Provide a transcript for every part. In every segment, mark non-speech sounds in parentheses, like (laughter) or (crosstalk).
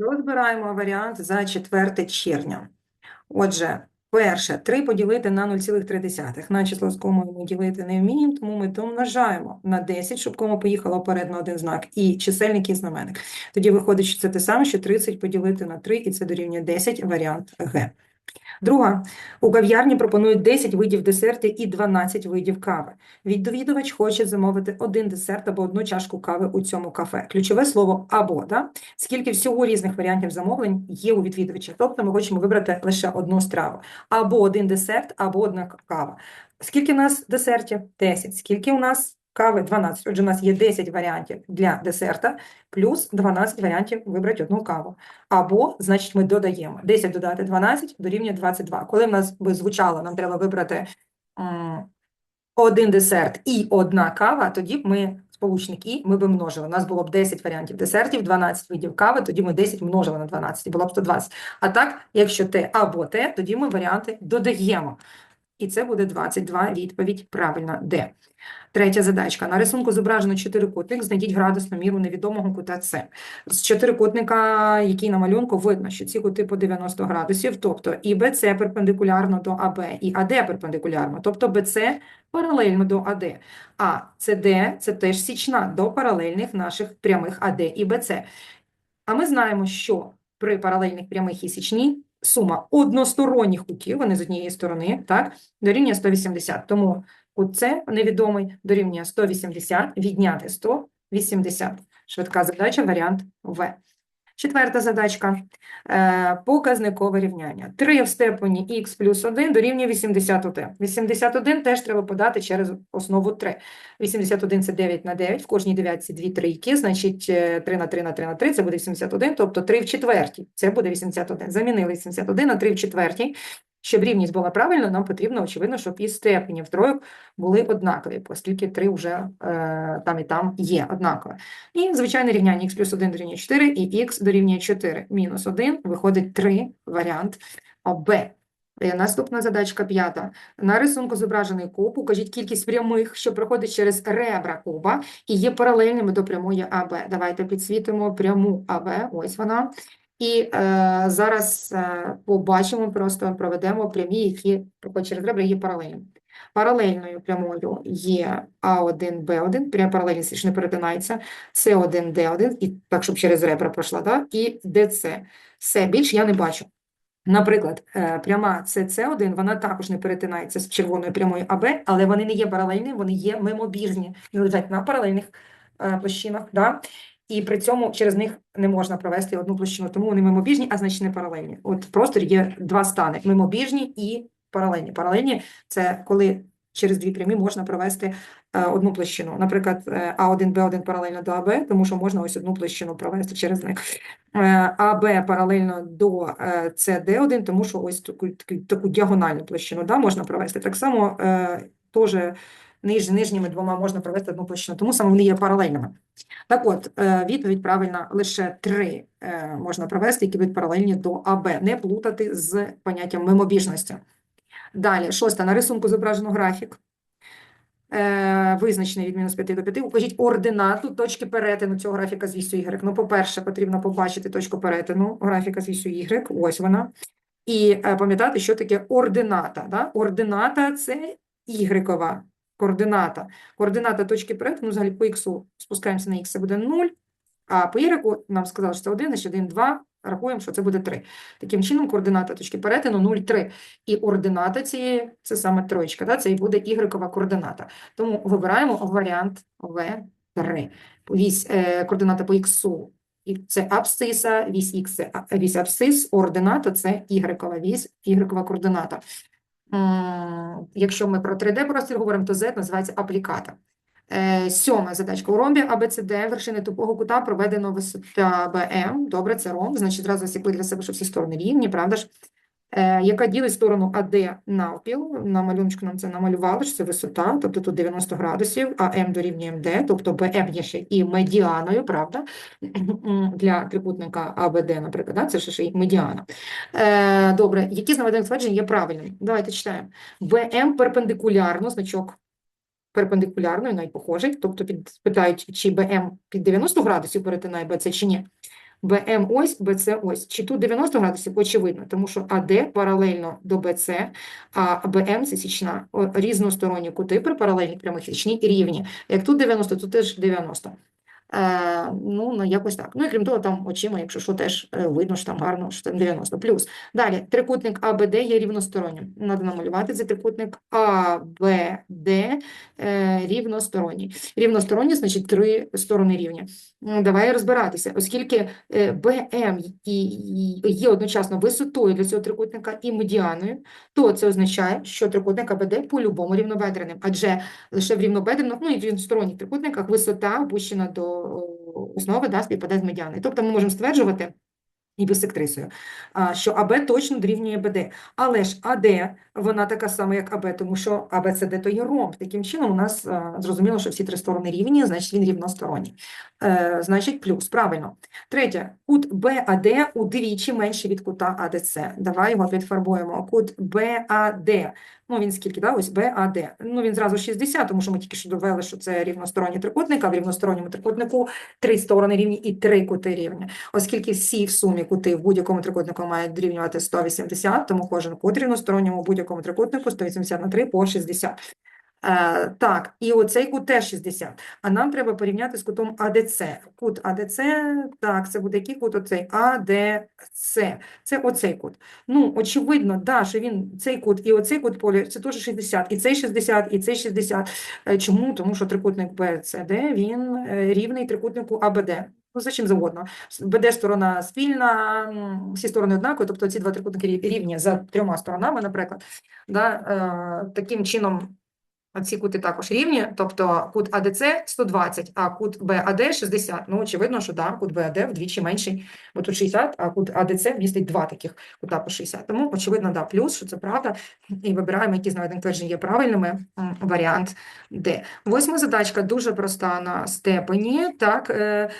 Розбираємо варіант за 4 червня. Отже, перше, 3 поділити на 0,3. На число з комою ми ділити не вміємо, тому ми домножаємо на 10, щоб кома поїхала перед на один знак, і чисельник і знаменник. Тоді виходить, що це те саме, що 30 поділити на 3, і це дорівнює 10, варіант Г. Друга. У кав'ярні пропонують 10 видів десерту і 12 видів кави. Відвідувач хоче замовити один десерт або одну чашку кави у цьому кафе. Ключове слово «або», да? скільки всього різних варіантів замовлень є у відвідувача. Тобто ми хочемо вибрати лише одну страву. Або один десерт, або одна кава. Скільки у нас десертів? 10. Скільки у нас кави? 12. Отже, у нас є 10 варіантів для десерта, плюс 12 варіантів вибрати одну каву. Або, значить, ми додаємо. 10 додати 12 дорівнює 22. Коли в нас би звучало, нам треба вибрати один десерт і одна кава, тоді б ми сполучник і ми б множили. У нас було б 10 варіантів десертів, 12 видів кави, тоді ми 10 множили на 12, і було б 120. А так, якщо те або те, тоді ми варіанти додаємо. І це буде 22, відповідь правильна, Д. Третя задачка. На рисунку зображено чотирикутник, знайдіть градусну міру невідомого кута С. З чотирикутника, який на малюнку, видно, що ці кути по 90 градусів, тобто і БЦ перпендикулярно до АБ, і АД перпендикулярно, тобто БЦ паралельно до АД. А СД – це теж січна до паралельних наших прямих АД і БЦ. А ми знаємо, що при паралельних прямих і січні сума односторонніх кутів, вони з однієї сторони, так, дорівнює 180. Тому кут С невідомий дорівнює 180, відняти 180. Швидка задача, варіант В. Четверта задачка. Е, показникове рівняння. 3 в степені х плюс 1 дорівнює 81. 81 теж треба подати через основу 3. 81 – це 9 на 9, в кожній дев'ятці дві трійки, значить е, 3 на 3 на 3 на 3 – це буде 81, тобто 3 в четвертій, це буде 81. Замінили 81 на 3 в четвертій. Щоб рівність була правильна, нам потрібно, очевидно, щоб і степені в тройок були однакові, оскільки 3 вже е, там і там є однакові. І звичайне рівняння х плюс 1 дорівнює 4 і х дорівнює 4 мінус 1, виходить 3, варіант Б. Е, Наступна задачка п'ята. На рисунку зображений куб. Укажіть кількість прямих, що проходить через ребра куба і є паралельними до прямої АБ. Давайте підсвітимо пряму АБ, ось вона. І е, зараз е, побачимо, просто проведемо прямі, які через ребра, є паралельними. Паралельною прямою є А1, Б1, пряма паралельність ж не перетинається, С1, Д1, і так, щоб через ребра пройшла, да? і ДЦ. Все, більш я не бачу. Наприклад, е, пряма СС1, вона також не перетинається з червоною прямою АБ, але вони не є паралельними, вони є мимобіжні, вони лежать на паралельних е, площинах, да? І при цьому через них не можна провести одну площину, тому вони мимобіжні, а значить не паралельні. От в просторі є два стани – мимобіжні і паралельні. Паралельні – це коли через дві прямі можна провести е, одну площину. Наприклад, е, А1, Б1 паралельно до АБ, тому що можна ось одну площину провести через них. Е, АБ паралельно до е, СД1, тому що ось таку, таку, таку діагональну площину да, можна провести. Так само теж ниж, нижніми двома можна провести одну площину, тому саме вони є паралельними. Так от, е, відповідь правильна, лише три е, можна провести, які будуть паралельні до АБ, не плутати з поняттям мимобіжності. Далі, шосте, на рисунку зображено графік, е, визначений від мінус 5 до 5. Укажіть ординату точки перетину цього графіка з вісю Y. Ну, по-перше, потрібно побачити точку перетину графіка з вісю Y, ось вона. І пам'ятати, що таке ордината. Да? Ордината – це Y-кова координата. Координата точки перетину, взагалі по Х спускаємося на Х, це буде 0, а по Y нам сказали, що це 1, значить 1, 2, рахуємо, що це буде 3. Таким чином, координата точки перетину 0, 3. І ордината цієї, це саме троєчка, да? це і буде Y координата. Тому вибираємо варіант В3. Вісь, е, координата по Х це абсциса, вісь Х це вісь абсцис, ордината це Y вісь, Y координата. Якщо ми про 3D-простір говоримо, то Z називається апліката. Е, Сьома задачка. У ромбі АБЦД, вершини тупого кута проведено висота БМ. Добре, це ромб. Значить, зразу засікли для себе, що всі сторони рівні, правда ж? Е, яка ділить сторону АД навпіл. На малюночку нам це намалювали, що це висота, тобто тут 90 градусів, а М дорівнює МД, тобто БМ є ще і медіаною, правда? (clears throat) Для трикутника АБД, наприклад, да? це ще і медіана. Е, добре, які з наведених тверджень є правильними? Давайте читаємо. БМ перпендикулярно, значок перпендикулярною, навіть похожий, тобто під, питають, чи БМ під 90 градусів перетинає БЦ чи ні. БМ ось, БЦ ось. Чи тут 90 градусів? Очевидно, тому що АД паралельно до БЦ, а БМ – це січна. Різносторонні кути при паралельних прямих січні рівні. Як тут 90, тут теж 90. Е, ну, ну, якось так. Ну і крім того, там очима, якщо що, теж е, видно, що там гарно, що там 90. Плюс. Далі, трикутник АБД є рівностороннім. Надо намалювати цей трикутник АБД е, рівносторонній. Рівносторонні, значить, три сторони рівня. Ну, Давай розбиратися, оскільки БМ є одночасно висотою для цього трикутника і медіаною, то це означає, що трикутник АБД по-любому рівнобедреним, адже лише в рівнобедрених, ну і в рівносторонніх трикутниках висота опущена до основи, да, співпаде з медіаною. Тобто ми можемо стверджувати, і бисектрисою, сектрисою, що АБ точно дорівнює БД. Але ж АД, вона така сама, як АБ, тому що АБЦД то є ромб. Таким чином, у нас а, зрозуміло, що всі три сторони рівні, значить він рівносторонній. Е, значить, плюс, правильно. Третє, кут БАД удвічі менший від кута АДЦ. Давай його підфарбуємо. Кут БАД. Ну, він скільки, да? Ось БАД. Ну, він зразу 60, тому що ми тільки що довели, що це рівносторонній трикутник, а в рівносторонньому трикутнику три сторони рівні і три кути рівні. Оскільки всі в сумі кути в будь-якому трикутнику мають дорівнювати 180, тому кожен кут рівносторонньому в будь-якому трикутнику 180 на 3 по 60. Е, так, і оцей кут теж 60. А нам треба порівняти з кутом АДЦ. Кут АДЦ, так, це буде який кут оцей? АДЦ. Це оцей кут. Ну, очевидно, да, що він цей кут і оцей кут полі, це теж 60, і цей 60, і цей 60. Е, Чому? Тому що трикутник БЦД, він е, рівний трикутнику АБД. Ну, за чим завгодно. БД сторона спільна, всі сторони однакові, тобто ці два трикутники рів- рівні за трьома сторонами, наприклад. Да, е, таким чином ці кути також рівні, тобто кут АДЦ 120, а кут БАД 60. Ну, очевидно, що да, кут БАД вдвічі менший, бо тут 60, а кут АДЦ містить два таких кута по 60. Тому, очевидно, да, плюс, що це правда. І вибираємо, які з наведених тверджень є правильними. Варіант Д. Восьма задачка дуже проста на степені. Так, е,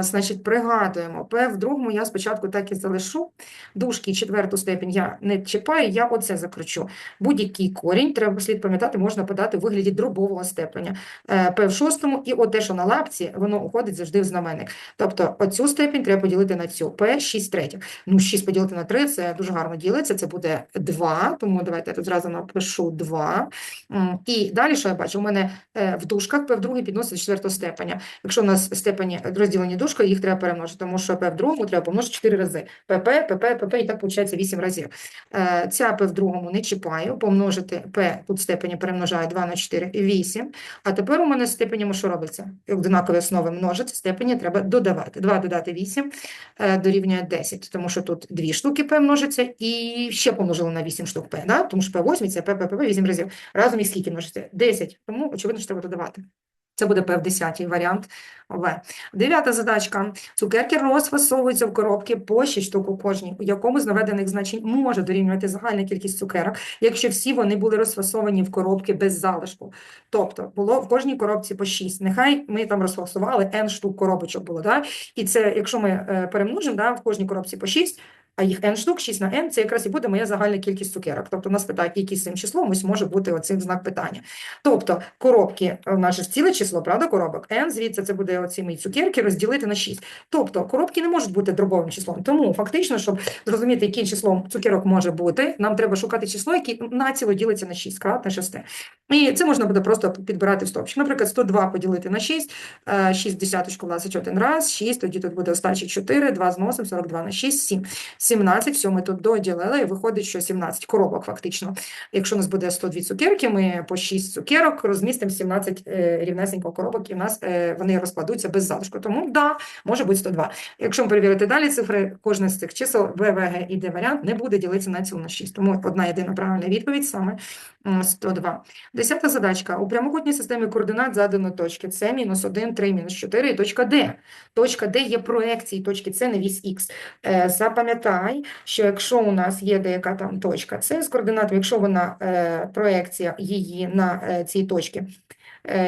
значить, пригадуємо. П в другому я спочатку так і залишу. Дужки четверту степень я не чіпаю, я оце закручу. Будь-який корінь, треба слід пам'ятати, можна подати у вигляді дробового степеня. Е, П в шостому, і от те, що на лапці, воно уходить завжди в знаменник. Тобто оцю степень треба поділити на цю. П 6 третіх. Ну, 6 поділити на 3, це дуже гарно ділиться, це буде 2, тому давайте я тут зразу напишу 2. І далі, що я бачу, у мене е, в дужках П в другій підносить до четвертого степеня. Якщо у нас степені розділені дужкою, їх треба перемножити, тому що П в другому треба помножити 4 рази. ПП, ПП, ПП, і так виходить 8 разів. Е, Ця П в другому не чіпаю, помножити П тут степені перемножаю 2 на 4 – 8. А тепер у мене степенями що робиться? Однакові основи множити, степені треба додавати. 2 додати 8 е, дорівнює 10, тому що тут дві штуки П множиться і ще помножили на 8 штук П, да? тому що П 8, це П, П, П, 8 разів. Разом їх скільки множиться? 10, тому очевидно, що треба додавати. Це буде П в 10 варіант В. Дев'ята задачка. Цукерки розфасовуються в коробки по 6 штук у кожній, у якому з наведених значень може дорівнювати загальна кількість цукерок, якщо всі вони були розфасовані в коробки без залишку. Тобто було в кожній коробці по 6. Нехай ми там розфасували N штук коробочок було, да? і це, якщо ми е, перемножимо, да, в кожній коробці по 6, а їх n штук, 6 на n, це якраз і буде моя загальна кількість цукерок. Тобто нас питають, який цим числом, ось може бути оцим знак питання. Тобто коробки, у нас ж ціле число, правда, коробок? n, звідси це буде оці мої цукерки розділити на 6. Тобто коробки не можуть бути дробовим числом. Тому фактично, щоб зрозуміти, яким числом цукерок може бути, нам треба шукати число, яке націло ділиться на 6, кратне 6. І це можна буде просто підбирати в стовпчик. Наприклад, 102 поділити на 6, 6 десяточку влазить один раз, 6, тоді тут буде остачі 4, 2 зносимо, 42 на 6, 7. 17, все, ми тут доділили, і виходить, що 17 коробок фактично. Якщо у нас буде 102 цукерки, ми по 6 цукерок розмістимо 17 е, рівнесенько коробок, і в нас е, вони розкладуться без залишку. Тому, да, може бути 102. Якщо ми перевірити далі цифри, кожне з цих чисел, В, В, і Д варіант не буде ділитися на цілу на 6. Тому одна єдина правильна відповідь саме 102. Десята задачка. У прямокутній системі координат задано точки С, мінус 1, 3, мінус 4 і точка Д. Точка Д є проекції точки С на вісь Х. Е, Запам'ятай, що якщо у нас є деяка там точка С з координатами, якщо вона е, проекція її на е, цій точці,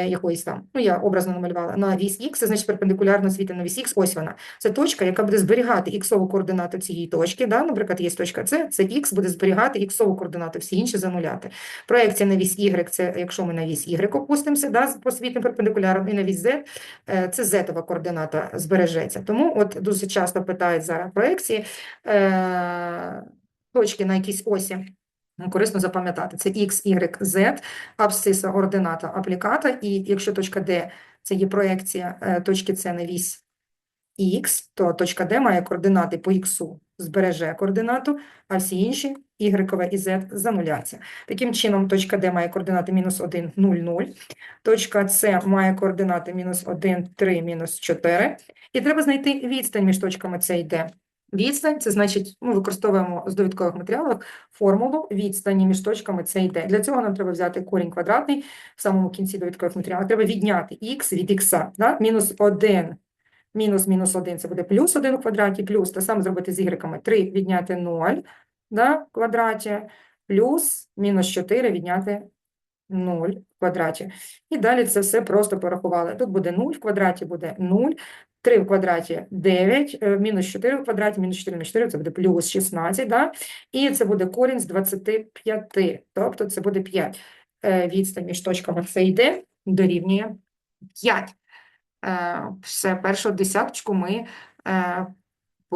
якоїсь там, ну я образно намалювала, на вісь Х, це значить перпендикулярно світи на вісь Х, ось вона. Це точка, яка буде зберігати іксову координату цієї точки, да? наприклад, є точка С, це Х буде зберігати іксову координату, всі інші зануляти. Проекція на вісь Y, це якщо ми на вісь Y опустимося, да, по світним перпендикулярам, і на вісь Z, е, це Z-ова координата збережеться. Тому от дуже часто питають зараз проекції, е, точки на якійсь осі. Корисно запам'ятати, це X, Y, Z, абсциса, ордината, апліката, і якщо точка D – це є проекція е, точки С на вісь Х, то точка D має координати по Х, збереже координату, а всі інші Y і Z зануляться. Таким чином, точка D має координати мінус 1, 0, 0, точка С має координати мінус 1, 3, мінус 4, і треба знайти відстань між точками С і D. Відстань – це значить, ми використовуємо з довідкових матеріалів формулу відстані між точками і Д. Для цього нам треба взяти корінь квадратний в самому кінці довідкових матеріалів. Треба відняти х від х, да? мінус 1, мінус мінус 1 – це буде плюс 1 у квадраті, плюс, те саме зробити з ігреками. 3 відняти 0 да? в квадраті, плюс мінус 4 відняти 0 в квадраті. І далі це все просто порахували. Тут буде 0 в квадраті, буде 0, 3 в квадраті 9, е, мінус 4 в квадраті, мінус 4 на 4, це буде плюс 16, да? і це буде корінь з 25, тобто це буде 5. Е, Відстань між точками це йде, дорівнює 5. Е, Все, першу десяточку ми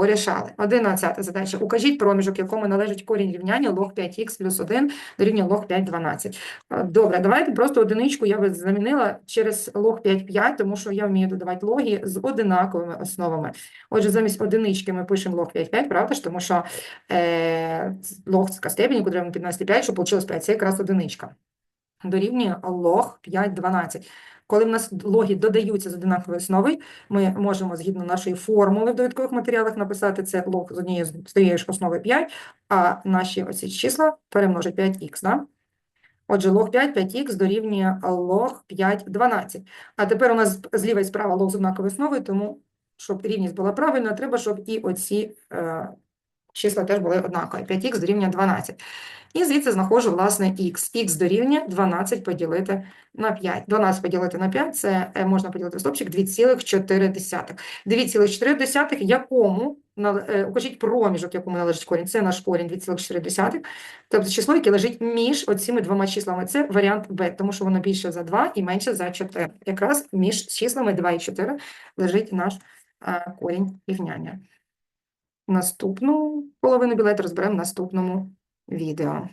порішали. Одинадцята задача. Укажіть проміжок, якому належить корінь рівняння лог 5х плюс 1 дорівнює лог 5,12. Е, Добре, давайте просто одиничку я би замінила через лог 5,5, тому що я вмію додавати логи з одинаковими основами. Отже, замість одинички ми пишемо лог 5,5, правда ж? Тому що е, лог – це така степінь, яку треба піднести 5, щоб вийшло 5, це якраз одиничка. Дорівнює лог 5,12. Коли в нас логи додаються з одинакової основи, ми можемо згідно нашої формули в довідкових матеріалах написати це лог з однієї з тієї ж основи 5, а наші оці числа перемножить 5х. Да? Отже, лог 5, 5х дорівнює лог 5, 12. А тепер у нас зліва і справа лог з однакової основи, тому, щоб рівність була правильна, треба, щоб і оці е, числа теж були однакові. 5х дорівнює 12. І звідси знаходжу, власне, х. х дорівнює 12 поділити на 5. 12 поділити на 5 – це е, можна поділити в стопчик 2,4. 2,4 якому, е, укажіть проміжок, якому належить корінь. Це наш корінь 2,4. Тобто число, яке лежить між оціми двома числами. Це варіант Б, тому що воно більше за 2 і менше за 4. Якраз між числами 2 і 4 лежить наш е, корінь рівняння. Наступну половину білет розберемо в наступному відео.